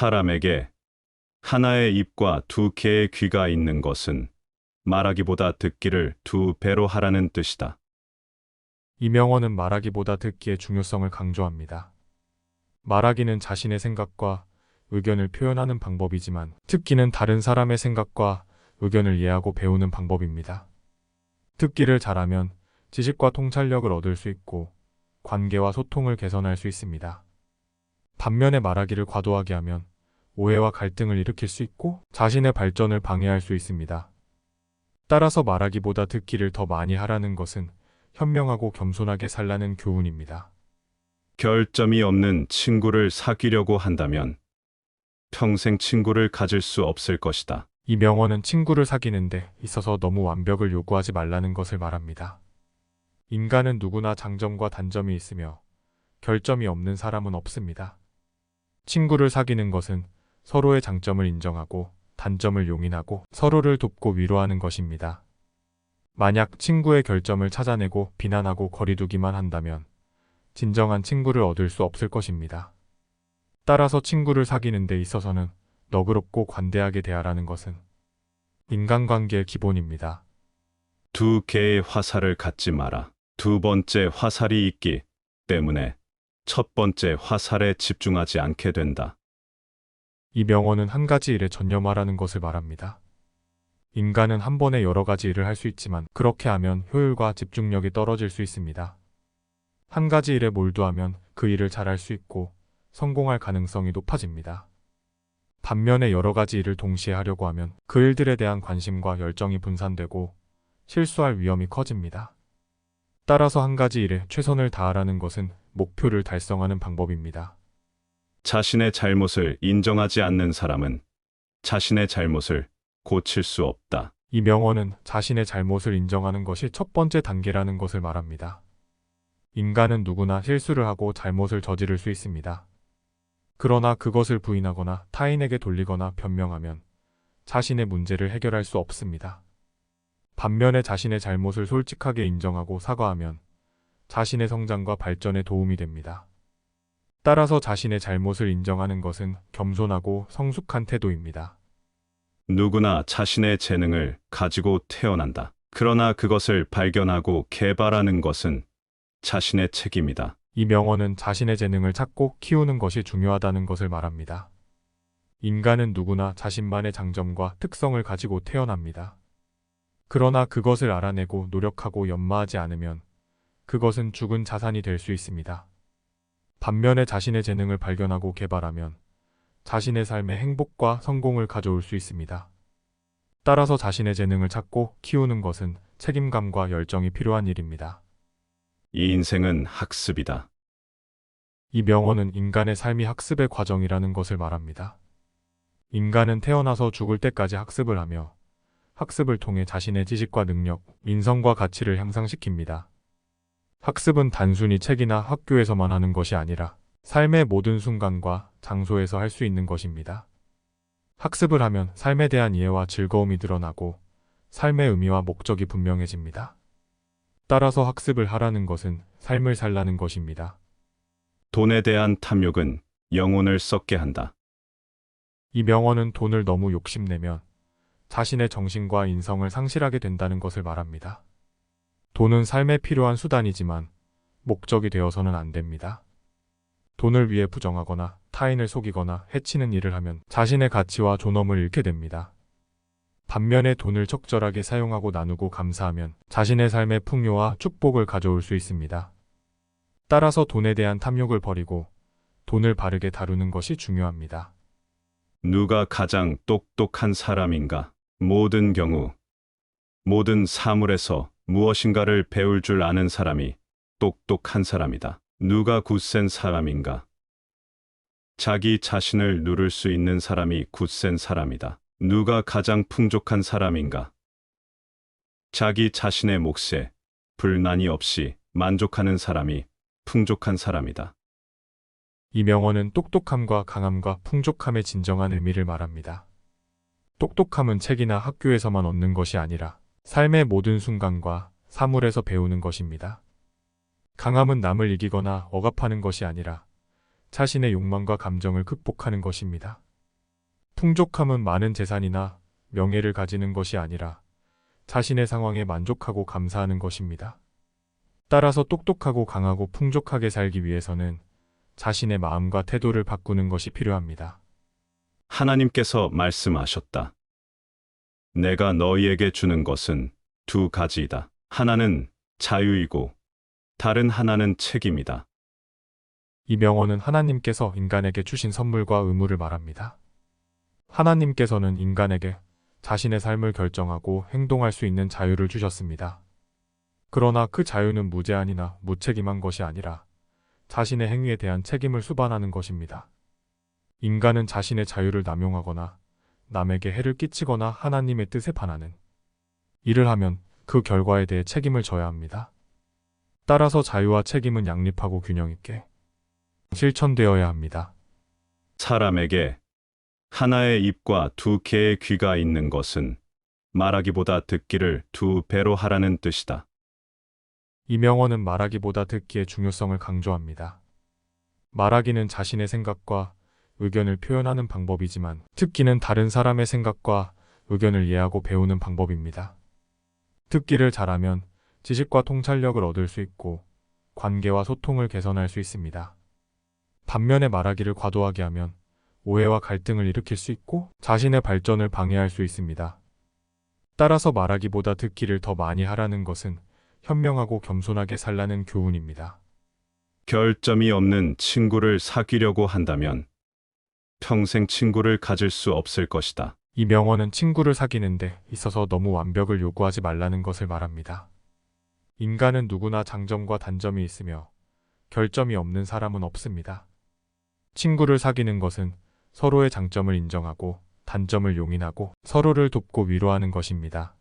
사람에게 하나의 입과 두 개의 귀가 있는 것은 말하기보다 듣기를 두 배로 하라는 뜻이다. 이명원은 말하기보다 듣기의 중요성을 강조합니다. 말하기는 자신의 생각과 의견을 표현하는 방법이지만 듣기는 다른 사람의 생각과 의견을 이해하고 배우는 방법입니다. 듣기를 잘하면 지식과 통찰력을 얻을 수 있고 관계와 소통을 개선할 수 있습니다. 반면에 말하기를 과도하게 하면 오해와 갈등을 일으킬 수 있고 자신의 발전을 방해할 수 있습니다. 따라서 말하기보다 듣기를 더 많이 하라는 것은 현명하고 겸손하게 살라는 교훈입니다. 결점이 없는 친구를 사귀려고 한다면 평생 친구를 가질 수 없을 것이다. 이 명언은 친구를 사귀는데 있어서 너무 완벽을 요구하지 말라는 것을 말합니다. 인간은 누구나 장점과 단점이 있으며 결점이 없는 사람은 없습니다. 친구를 사귀는 것은 서로의 장점을 인정하고 단점을 용인하고 서로를 돕고 위로하는 것입니다. 만약 친구의 결점을 찾아내고 비난하고 거리두기만 한다면 진정한 친구를 얻을 수 없을 것입니다. 따라서 친구를 사귀는 데 있어서는 너그럽고 관대하게 대하라는 것은 인간관계의 기본입니다. 두 개의 화살을 갖지 마라. 두 번째 화살이 있기 때문에 첫 번째 화살에 집중하지 않게 된다. 이 명언은 한 가지 일에 전념하라는 것을 말합니다. 인간은 한 번에 여러 가지 일을 할 수 있지만 그렇게 하면 효율과 집중력이 떨어질 수 있습니다. 한 가지 일에 몰두하면 그 일을 잘할 수 있고 성공할 가능성이 높아집니다. 반면에 여러 가지 일을 동시에 하려고 하면 그 일들에 대한 관심과 열정이 분산되고 실수할 위험이 커집니다. 따라서 한 가지 일에 최선을 다하라는 것은 목표를 달성하는 방법입니다. 자신의 잘못을 인정하지 않는 사람은 자신의 잘못을 고칠 수 없다. 이 명언은 자신의 잘못을 인정하는 것이 첫 번째 단계라는 것을 말합니다. 인간은 누구나 실수를 하고 잘못을 저지를 수 있습니다. 그러나 그것을 부인하거나 타인에게 돌리거나 변명하면 자신의 문제를 해결할 수 없습니다. 반면에 자신의 잘못을 솔직하게 인정하고 사과하면 자신의 성장과 발전에 도움이 됩니다. 따라서 자신의 잘못을 인정하는 것은 겸손하고 성숙한 태도입니다. 누구나 자신의 재능을 가지고 태어난다. 그러나 그것을 발견하고 개발하는 것은 자신의 책임이다. 이 명언은 자신의 재능을 찾고 키우는 것이 중요하다는 것을 말합니다. 인간은 누구나 자신만의 장점과 특성을 가지고 태어납니다. 그러나 그것을 알아내고 노력하고 연마하지 않으면 그것은 죽은 자산이 될 수 있습니다. 반면에 자신의 재능을 발견하고 개발하면 자신의 삶에 행복과 성공을 가져올 수 있습니다. 따라서 자신의 재능을 찾고 키우는 것은 책임감과 열정이 필요한 일입니다. 이 인생은 학습이다. 이 명언은 인간의 삶이 학습의 과정이라는 것을 말합니다. 인간은 태어나서 죽을 때까지 학습을 하며 학습을 통해 자신의 지식과 능력, 인성과 가치를 향상시킵니다. 학습은 단순히 책이나 학교에서만 하는 것이 아니라 삶의 모든 순간과 장소에서 할 수 있는 것입니다. 학습을 하면 삶에 대한 이해와 즐거움이 늘어나고 삶의 의미와 목적이 분명해집니다. 따라서 학습을 하라는 것은 삶을 살라는 것입니다. 돈에 대한 탐욕은 영혼을 썩게 한다. 이 명언은 돈을 너무 욕심내면 자신의 정신과 인성을 상실하게 된다는 것을 말합니다. 돈은 삶에 필요한 수단이지만 목적이 되어서는 안 됩니다. 돈을 위해 부정하거나 타인을 속이거나 해치는 일을 하면 자신의 가치와 존엄을 잃게 됩니다. 반면에 돈을 적절하게 사용하고 나누고 감사하면 자신의 삶의 풍요와 축복을 가져올 수 있습니다. 따라서 돈에 대한 탐욕을 버리고 돈을 바르게 다루는 것이 중요합니다. 누가 가장 똑똑한 사람인가? 모든 경우, 모든 사물에서 무엇인가를 배울 줄 아는 사람이 똑똑한 사람이다. 누가 굳센 사람인가? 자기 자신을 누를 수 있는 사람이 굳센 사람이다. 누가 가장 풍족한 사람인가? 자기 자신의 몫에 불난이 없이 만족하는 사람이 풍족한 사람이다. 이 명언은 똑똑함과 강함과 풍족함의 진정한 의미를 말합니다. 똑똑함은 책이나 학교에서만 얻는 것이 아니라 삶의 모든 순간과 사물에서 배우는 것입니다. 강함은 남을 이기거나 억압하는 것이 아니라 자신의 욕망과 감정을 극복하는 것입니다. 풍족함은 많은 재산이나 명예를 가지는 것이 아니라 자신의 상황에 만족하고 감사하는 것입니다. 따라서 똑똑하고 강하고 풍족하게 살기 위해서는 자신의 마음과 태도를 바꾸는 것이 필요합니다. 하나님께서 말씀하셨다. 내가 너희에게 주는 것은 두 가지이다. 하나는 자유이고 다른 하나는 책임이다. 이 명언은 하나님께서 인간에게 주신 선물과 의무를 말합니다. 하나님께서는 인간에게 자신의 삶을 결정하고 행동할 수 있는 자유를 주셨습니다. 그러나 그 자유는 무제한이나 무책임한 것이 아니라 자신의 행위에 대한 책임을 수반하는 것입니다. 인간은 자신의 자유를 남용하거나 남에게 해를 끼치거나 하나님의 뜻에 반하는 일을 하면 그 결과에 대해 책임을 져야 합니다. 따라서 자유와 책임은 양립하고 균형 있게 실천되어야 합니다. 사람에게 하나의 입과 두 개의 귀가 있는 것은 말하기보다 듣기를 두 배로 하라는 뜻이다. 이 명언은 말하기보다 듣기의 중요성을 강조합니다. 말하기는 자신의 생각과 의견을 표현하는 방법이지만 듣기는 다른 사람의 생각과 의견을 이해하고 배우는 방법입니다. 듣기를 잘하면 지식과 통찰력을 얻을 수 있고 관계와 소통을 개선할 수 있습니다. 반면에 말하기를 과도하게 하면 오해와 갈등을 일으킬 수 있고 자신의 발전을 방해할 수 있습니다. 따라서 말하기보다 듣기를 더 많이 하라는 것은 현명하고 겸손하게 살라는 교훈입니다. 결점이 없는 친구를 사귀려고 한다면 평생 친구를 가질 수 없을 것이다. 이 명언은 친구를 사귀는데 있어서 너무 완벽을 요구하지 말라는 것을 말합니다. 인간은 누구나 장점과 단점이 있으며 결점이 없는 사람은 없습니다. 친구를 사귀는 것은 서로의 장점을 인정하고 단점을 용인하고 서로를 돕고 위로하는 것입니다.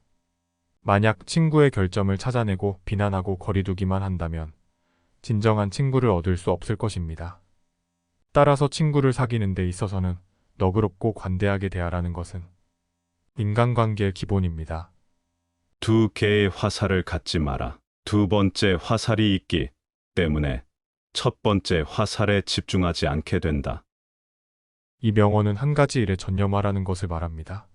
만약 친구의 결점을 찾아내고 비난하고 거리두기만 한다면 진정한 친구를 얻을 수 없을 것입니다. 따라서 친구를 사귀는 데 있어서는 너그럽고 관대하게 대하라는 것은 인간관계의 기본입니다. 두 개의 화살을 갖지 마라. 두 번째 화살이 있기 때문에 첫 번째 화살에 집중하지 않게 된다. 이 명언은 한 가지 일에 전념하라는 것을 말합니다.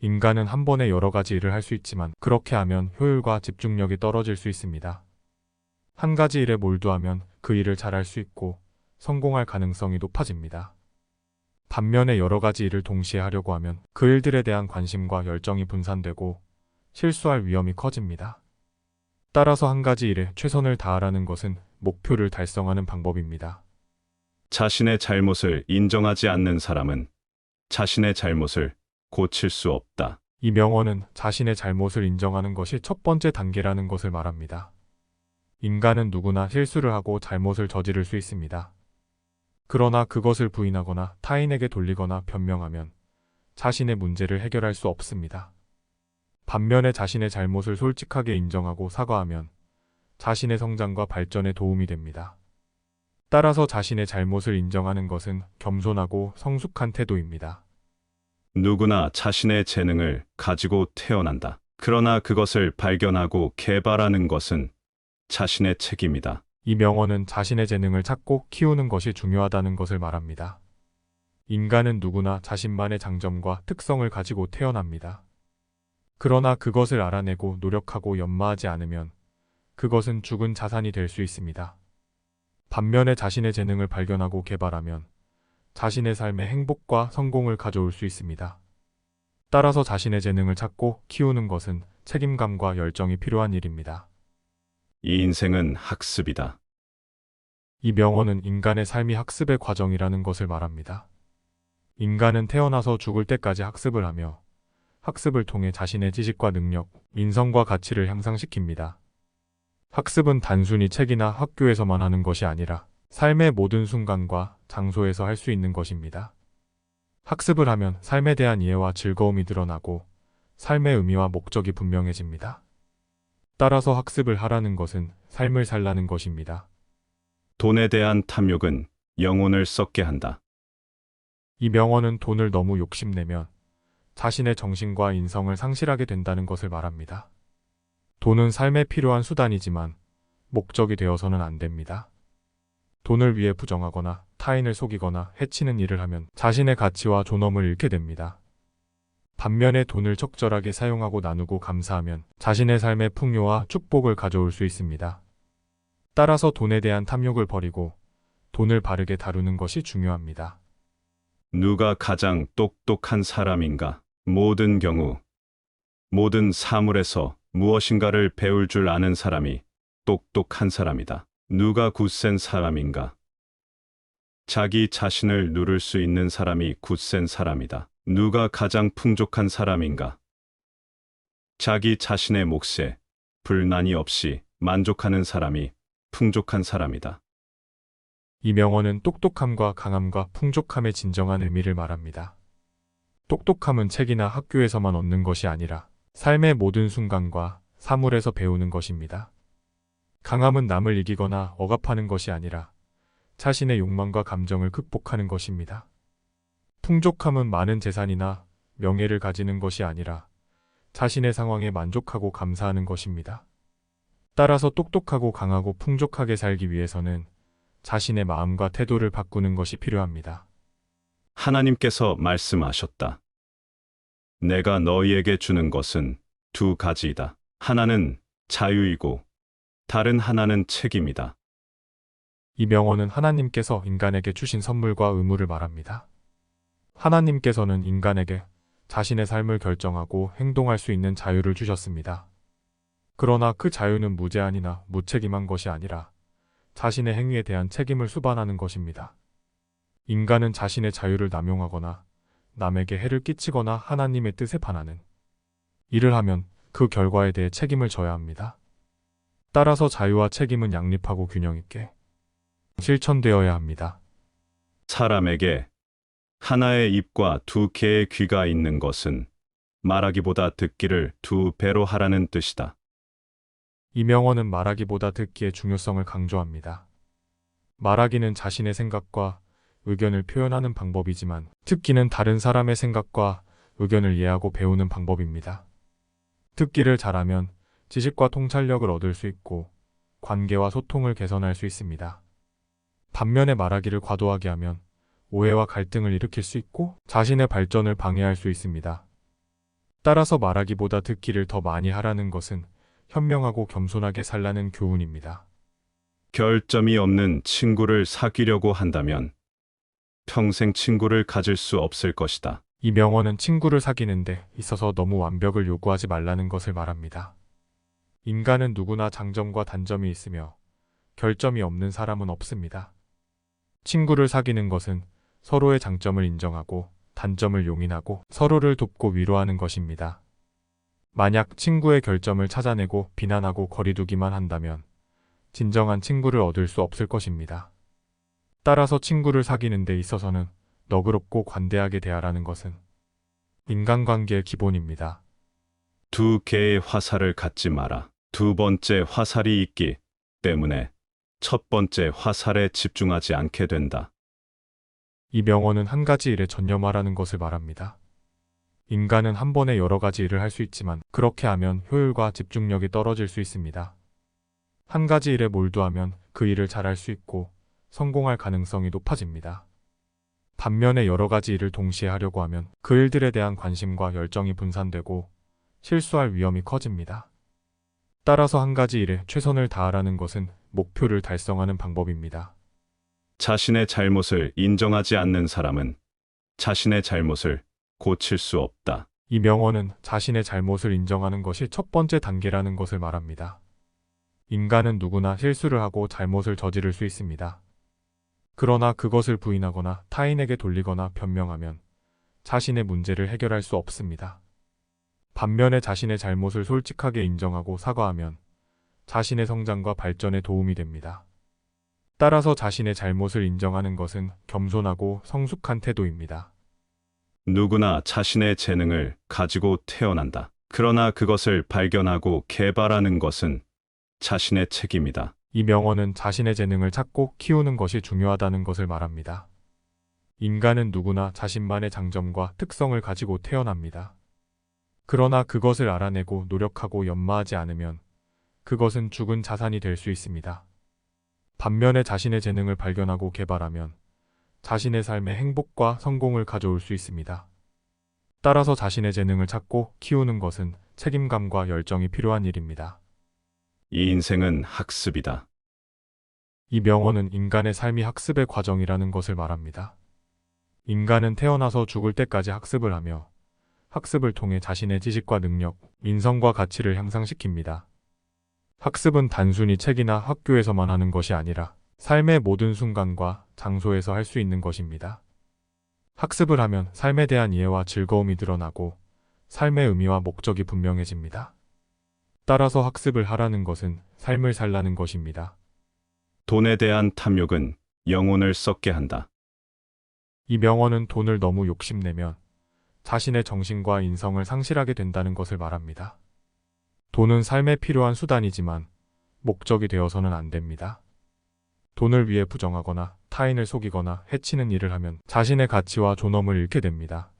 인간은 한 번에 여러 가지 일을 할 수 있지만 그렇게 하면 효율과 집중력이 떨어질 수 있습니다. 한 가지 일에 몰두하면 그 일을 잘할 수 있고 성공할 가능성이 높아집니다. 반면에 여러 가지 일을 동시에 하려고 하면 그 일들에 대한 관심과 열정이 분산되고 실수할 위험이 커집니다. 따라서 한 가지 일에 최선을 다하라는 것은 목표를 달성하는 방법입니다. 자신의 잘못을 인정하지 않는 사람은 자신의 잘못을 고칠 수 없다. 이 명언은 자신의 잘못을 인정하는 것이 첫 번째 단계라는 것을 말합니다. 인간은 누구나 실수를 하고 잘못을 저지를 수 있습니다. 그러나 그것을 부인하거나 타인에게 돌리거나 변명하면 자신의 문제를 해결할 수 없습니다. 반면에 자신의 잘못을 솔직하게 인정하고 사과하면 자신의 성장과 발전에 도움이 됩니다. 따라서 자신의 잘못을 인정하는 것은 겸손하고 성숙한 태도입니다. 누구나 자신의 재능을 가지고 태어난다. 그러나 그것을 발견하고 개발하는 것은 자신의 책임이다. 이 명언은 자신의 재능을 찾고 키우는 것이 중요하다는 것을 말합니다. 인간은 누구나 자신만의 장점과 특성을 가지고 태어납니다. 그러나 그것을 알아내고 노력하고 연마하지 않으면 그것은 죽은 자산이 될 수 있습니다. 반면에 자신의 재능을 발견하고 개발하면 자신의 삶에 행복과 성공을 가져올 수 있습니다. 따라서 자신의 재능을 찾고 키우는 것은 책임감과 열정이 필요한 일입니다. 이 인생은 학습이다. 이 명언은 인간의 삶이 학습의 과정이라는 것을 말합니다. 인간은 태어나서 죽을 때까지 학습을 하며 학습을 통해 자신의 지식과 능력, 인성과 가치를 향상시킵니다. 학습은 단순히 책이나 학교에서만 하는 것이 아니라 삶의 모든 순간과 장소에서 할 수 있는 것입니다. 학습을 하면 삶에 대한 이해와 즐거움이 드러나고 삶의 의미와 목적이 분명해집니다. 따라서 학습을 하라는 것은 삶을 살라는 것입니다. 돈에 대한 탐욕은 영혼을 썩게 한다. 이 명언은 돈을 너무 욕심내면 자신의 정신과 인성을 상실하게 된다는 것을 말합니다. 돈은 삶에 필요한 수단이지만 목적이 되어서는 안 됩니다. 돈을 위해 부정하거나 타인을 속이거나 해치는 일을 하면 자신의 가치와 존엄을 잃게 됩니다. 반면에 돈을 적절하게 사용하고 나누고 감사하면 자신의 삶의 풍요와 축복을 가져올 수 있습니다. 따라서 돈에 대한 탐욕을 버리고 돈을 바르게 다루는 것이 중요합니다. 누가 가장 똑똑한 사람인가? 모든 경우, 모든 사물에서 무엇인가를 배울 줄 아는 사람이 똑똑한 사람이다. 누가 굳센 사람인가? 자기 자신을 누를 수 있는 사람이 굳센 사람이다. 누가 가장 풍족한 사람인가? 자기 자신의 몫에 불난이 없이 만족하는 사람이 풍족한 사람이다. 이 명언은 똑똑함과 강함과 풍족함의 진정한 의미를 말합니다. 똑똑함은 책이나 학교에서만 얻는 것이 아니라 삶의 모든 순간과 사물에서 배우는 것입니다. 강함은 남을 이기거나 억압하는 것이 아니라 자신의 욕망과 감정을 극복하는 것입니다. 풍족함은 많은 재산이나 명예를 가지는 것이 아니라 자신의 상황에 만족하고 감사하는 것입니다. 따라서 똑똑하고 강하고 풍족하게 살기 위해서는 자신의 마음과 태도를 바꾸는 것이 필요합니다. 하나님께서 말씀하셨다. 내가 너희에게 주는 것은 두 가지이다. 하나는 자유이고 다른 하나는 책임이다. 이 명언은 하나님께서 인간에게 주신 선물과 의무를 말합니다. 하나님께서는 인간에게 자신의 삶을 결정하고 행동할 수 있는 자유를 주셨습니다. 그러나 그 자유는 무제한이나 무책임한 것이 아니라 자신의 행위에 대한 책임을 수반하는 것입니다. 인간은 자신의 자유를 남용하거나 남에게 해를 끼치거나 하나님의 뜻에 반하는 일을 하면 그 결과에 대해 책임을 져야 합니다. 따라서 자유와 책임은 양립하고 균형 있게 실천되어야 합니다. 사람에게 하나의 입과 두 개의 귀가 있는 것은 말하기보다 듣기를 두 배로 하라는 뜻이다. 이 명언은 말하기보다 듣기의 중요성을 강조합니다. 말하기는 자신의 생각과 의견을 표현하는 방법이지만 듣기는 다른 사람의 생각과 의견을 이해하고 배우는 방법입니다. 듣기를 잘하면 지식과 통찰력을 얻을 수 있고 관계와 소통을 개선할 수 있습니다. 반면에 말하기를 과도하게 하면 오해와 갈등을 일으킬 수 있고 자신의 발전을 방해할 수 있습니다. 따라서 말하기보다 듣기를 더 많이 하라는 것은 현명하고 겸손하게 살라는 교훈입니다. 결점이 없는 친구를 사귀려고 한다면 평생 친구를 가질 수 없을 것이다. 이 명언은 친구를 사귀는데 있어서 너무 완벽을 요구하지 말라는 것을 말합니다. 인간은 누구나 장점과 단점이 있으며 결점이 없는 사람은 없습니다. 친구를 사귀는 것은 서로의 장점을 인정하고 단점을 용인하고 서로를 돕고 위로하는 것입니다. 만약 친구의 결점을 찾아내고 비난하고 거리두기만 한다면 진정한 친구를 얻을 수 없을 것입니다. 따라서 친구를 사귀는 데 있어서는 너그럽고 관대하게 대하라는 것은 인간관계의 기본입니다. 두 개의 화살을 갖지 마라. 두 번째 화살이 있기 때문에 첫 번째 화살에 집중하지 않게 된다. 이 명언은 한 가지 일에 전념하라는 것을 말합니다. 인간은 한 번에 여러 가지 일을 할 수 있지만 그렇게 하면 효율과 집중력이 떨어질 수 있습니다. 한 가지 일에 몰두하면 그 일을 잘할 수 있고 성공할 가능성이 높아집니다. 반면에 여러 가지 일을 동시에 하려고 하면 그 일들에 대한 관심과 열정이 분산되고 실수할 위험이 커집니다. 따라서 한 가지 일에 최선을 다하라는 것은 목표를 달성하는 방법입니다. 자신의 잘못을 인정하지 않는 사람은 자신의 잘못을 고칠 수 없다. 이 명언은 자신의 잘못을 인정하는 것이 첫 번째 단계라는 것을 말합니다. 인간은 누구나 실수를 하고 잘못을 저지를 수 있습니다. 그러나 그것을 부인하거나 타인에게 돌리거나 변명하면 자신의 문제를 해결할 수 없습니다. 반면에 자신의 잘못을 솔직하게 인정하고 사과하면 자신의 성장과 발전에 도움이 됩니다. 따라서 자신의 잘못을 인정하는 것은 겸손하고 성숙한 태도입니다. 누구나 자신의 재능을 가지고 태어난다. 그러나 그것을 발견하고 개발하는 것은 자신의 책임이다. 이 명언은 자신의 재능을 찾고 키우는 것이 중요하다는 것을 말합니다. 인간은 누구나 자신만의 장점과 특성을 가지고 태어납니다. 그러나 그것을 알아내고 노력하고 연마하지 않으면 그것은 죽은 자산이 될 수 있습니다. 반면에 자신의 재능을 발견하고 개발하면 자신의 삶에 행복과 성공을 가져올 수 있습니다. 따라서 자신의 재능을 찾고 키우는 것은 책임감과 열정이 필요한 일입니다. 이 인생은 학습이다. 이 명언은 인간의 삶이 학습의 과정이라는 것을 말합니다. 인간은 태어나서 죽을 때까지 학습을 하며 학습을 통해 자신의 지식과 능력, 인성과 가치를 향상시킵니다. 학습은 단순히 책이나 학교에서만 하는 것이 아니라 삶의 모든 순간과 장소에서 할 수 있는 것입니다. 학습을 하면 삶에 대한 이해와 즐거움이 늘어나고 삶의 의미와 목적이 분명해집니다. 따라서 학습을 하라는 것은 삶을 살라는 것입니다. 돈에 대한 탐욕은 영혼을 썩게 한다. 이 명언은 돈을 너무 욕심내면 자신의 정신과 인성을 상실하게 된다는 것을 말합니다. 돈은 삶에 필요한 수단이지만 목적이 되어서는 안 됩니다. 돈을 위해 부정하거나 타인을 속이거나 해치는 일을 하면 자신의 가치와 존엄을 잃게 됩니다.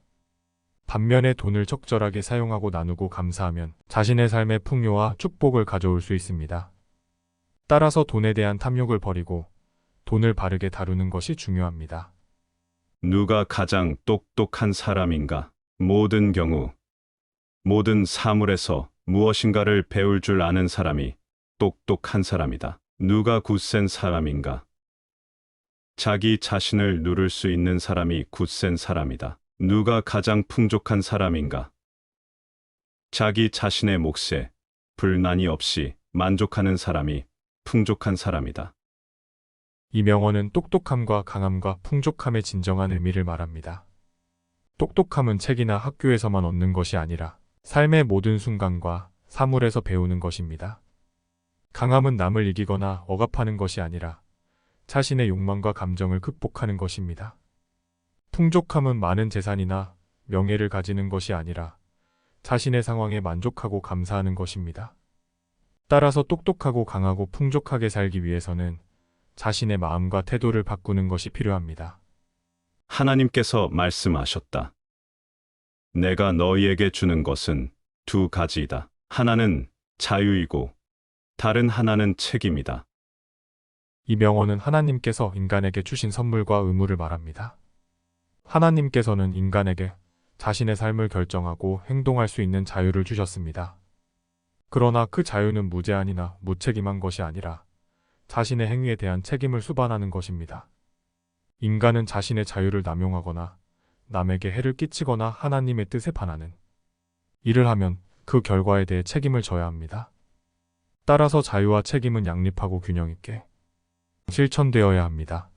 반면에 돈을 적절하게 사용하고 나누고 감사하면 자신의 삶의 풍요와 축복을 가져올 수 있습니다. 따라서 돈에 대한 탐욕을 버리고 돈을 바르게 다루는 것이 중요합니다. 누가 가장 똑똑한 사람인가? 모든 경우, 모든 사물에서 무엇인가를 배울 줄 아는 사람이 똑똑한 사람이다. 누가 굳센 사람인가? 자기 자신을 누를 수 있는 사람이 굳센 사람이다. 누가 가장 풍족한 사람인가? 자기 자신의 몫에 불난이 없이 만족하는 사람이 풍족한 사람이다. 이 명언은 똑똑함과 강함과 풍족함의 진정한 의미를 말합니다. 똑똑함은 책이나 학교에서만 얻는 것이 아니라 삶의 모든 순간과 사물에서 배우는 것입니다. 강함은 남을 이기거나 억압하는 것이 아니라 자신의 욕망과 감정을 극복하는 것입니다. 풍족함은 많은 재산이나 명예를 가지는 것이 아니라 자신의 상황에 만족하고 감사하는 것입니다. 따라서 똑똑하고 강하고 풍족하게 살기 위해서는 자신의 마음과 태도를 바꾸는 것이 필요합니다. 하나님께서 말씀하셨다. 내가 너희에게 주는 것은 두 가지이다. 하나는 자유이고 다른 하나는 책임이다. 이 명언은 하나님께서 인간에게 주신 선물과 의무를 말합니다. 하나님께서는 인간에게 자신의 삶을 결정하고 행동할 수 있는 자유를 주셨습니다. 그러나 그 자유는 무제한이나 무책임한 것이 아니라 자신의 행위에 대한 책임을 수반하는 것입니다. 인간은 자신의 자유를 남용하거나 남에게 해를 끼치거나 하나님의 뜻에 반하는 일을 하면 그 결과에 대해 책임을 져야 합니다. 따라서 자유와 책임은 양립하고 균형 있게 실천되어야 합니다.